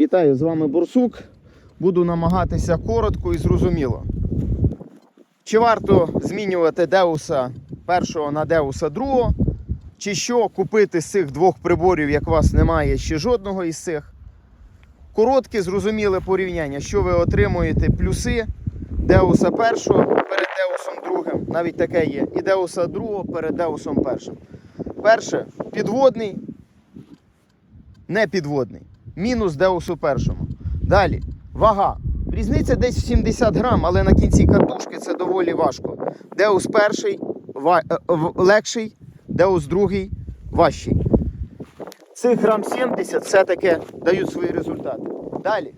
Вітаю, з вами Бурсук. Буду намагатися коротко і зрозуміло. Чи варто змінювати Деуса першого на Деуса другого? Чи що купити з цих двох приборів, як у вас немає ще жодного із цих? Коротке, зрозуміле порівняння, що ви отримуєте плюси Деуса першого перед Деусом другим. Навіть таке є. І Деуса другого перед Деусом першим. Перше підводний, не підводний. Мінус Деусу першому. Далі. Вага. Різниця десь в 70 грам, але на кінці катушки це доволі важко. Деус перший ва- е, легший, Деус другий важчий. Цих грам 70 все-таки дають свої результати. Далі.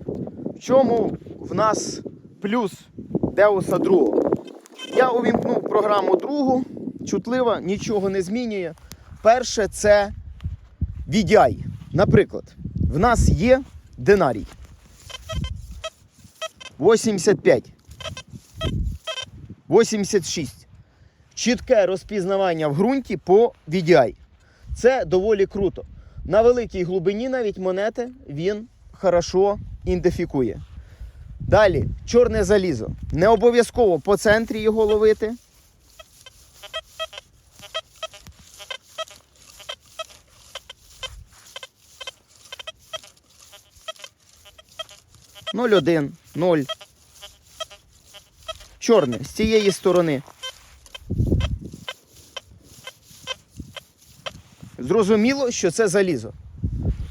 В чому в нас плюс Деуса другого? Я увімкнув програму другу, чутлива, нічого не змінює. Перше це VDI. Наприклад, в нас є динарій. 85. 86. Чітке розпізнавання в ґрунті по VDI. Це доволі круто. На великій глибині навіть монети він хорошо ідентифікує. Далі, чорне залізо. Не обов'язково по центрі його ловити. Ноль один, ноль. Чорне з цієї сторони. Зрозуміло, що це залізо.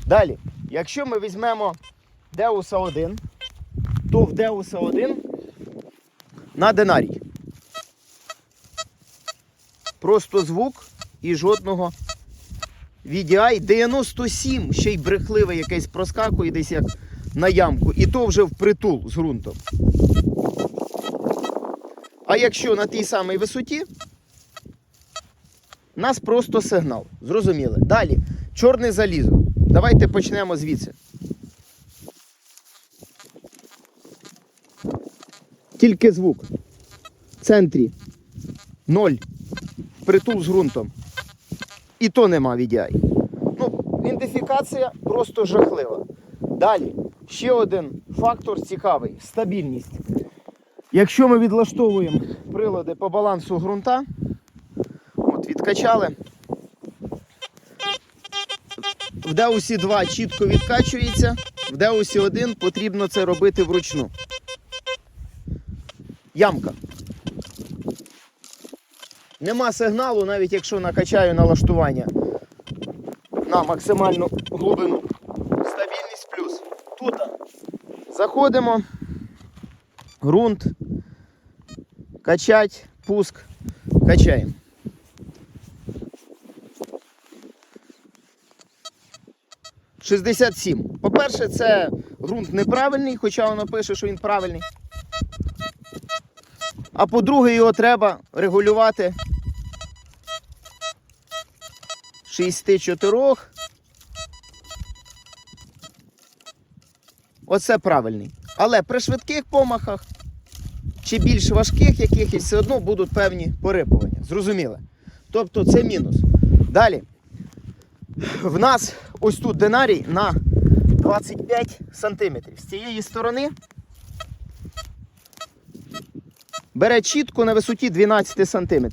Далі, якщо ми візьмемо Деуса 1, то в Деуса 1 на динарій. Просто звук і жодного VDI 97, ще й брехливе якесь проскакує десь як на ямку. І то вже впритул з ґрунтом. А якщо на тій самій висоті, нас просто сигнал. Зрозуміли. Далі, чорне залізо. Давайте почнемо звідси. Тільки звук. В центрі. Ноль. Притул з ґрунтом. І то нема VDI. Ну, ідентифікація просто жахлива. Далі, ще один фактор цікавий стабільність. Якщо ми відлаштовуємо прилади по балансу ґрунта, от відкачали. В Деусі 2 чітко відкачується, в Деусі 1 потрібно це робити вручну. Ямка. Нема сигналу, навіть якщо накачаю налаштування на максимальну глибину. Стабільність плюс. Тут заходимо, ґрунт, качать, пуск, качаємо. Шістдесят. По-перше, це ґрунт неправильний, хоча воно пише, що він правильний. А по-друге, його треба регулювати 64. Оце правильний. Але при швидких помахах чи більш важких якихось все одно будуть певні порипування. Зрозуміло. Тобто це мінус. Далі. В нас ось тут динарій на 25 см. З цієї сторони бере чітко на висоті 12 см.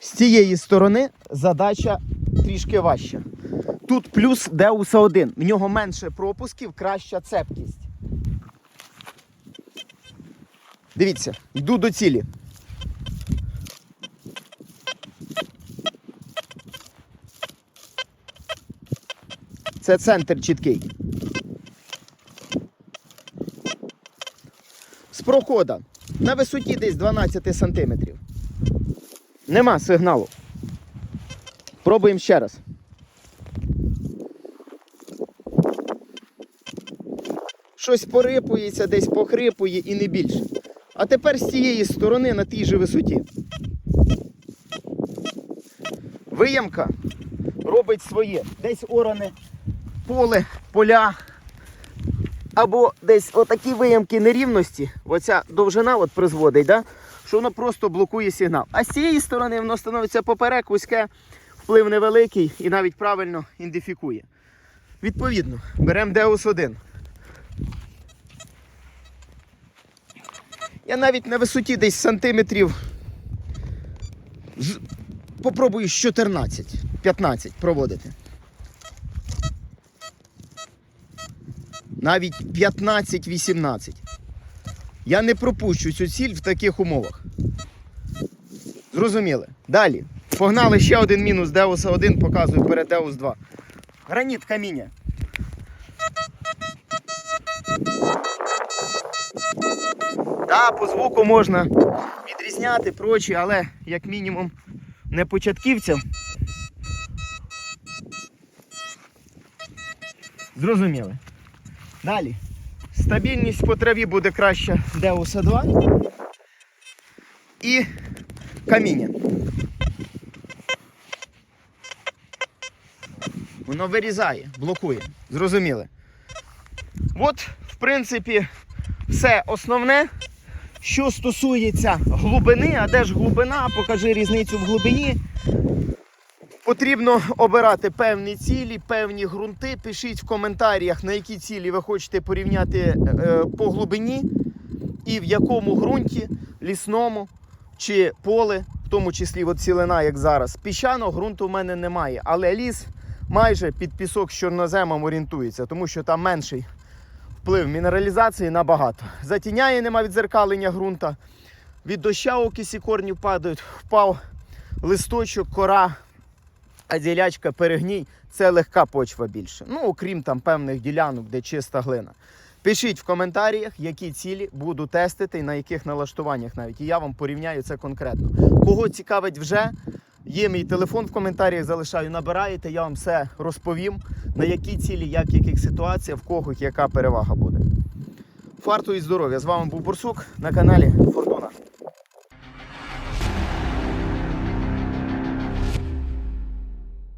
З цієї сторони задача трішки важча. Тут плюс Деуса 1. В нього менше пропусків, краща цепкість. Дивіться, йду до цілі. Це центр чіткий. З прохода на висоті десь 12 см. Нема сигналу. Пробуємо ще раз. Щось порипується, десь похрипує і не більше. А тепер з цієї сторони на тій же висоті. Виямка робить своє. Десь оране поле, поля. Або десь отакі виямки нерівності, оця довжина от призводить, да? що воно просто блокує сигнал. А з цієї сторони воно становиться поперек, вузьке, вплив невеликий і навіть правильно ідентифікує. Відповідно, беремо Deus 1. Я навіть на висоті десь сантиметрів. Попробую з 14, 15 проводити. Навіть 15-18. Я не пропущу цю ціль в таких умовах. Зрозуміли. Далі. Погнали ще один мінус Деуса 1, показую перед Деус 2. Граніт каміння. Так, по звуку можна відрізняти прочі, але як мінімум не початківцям. Зрозуміли. Далі. Стабільність по траві буде краща Деуса 2. І каміння. Воно вирізає, блокує. Зрозуміли. От, в принципі, все основне. Що стосується глибини, а де ж глибина, покажи різницю в глибині. Потрібно обирати певні цілі, певні ґрунти. Пишіть в коментарях, на які цілі ви хочете порівняти е, по глибині і в якому ґрунті, лісному чи поле, в тому числі от цілина, як зараз. Піщаного ґрунту в мене немає, але ліс майже під пісок з чорноземом орієнтується, тому що там менший вплив мінералізації набагато. Затіняє, нема відзеркалення ґрунта. Від доща окисі корнів падають, впав листочок, кора, а ділячка перегній це легка почва більше. Ну, окрім там певних ділянок, де чиста глина. Пишіть в коментарях, які цілі буду тестити і на яких налаштуваннях навіть. І я вам порівняю це конкретно. Кого цікавить вже, є мій телефон в коментарях, залишаю, набираєте, я вам все розповім, на які цілі, як яких ситуаціях, в кого яка перевага буде. Фарту і здоров'я! З вами був Бурсук на каналі Фортуна.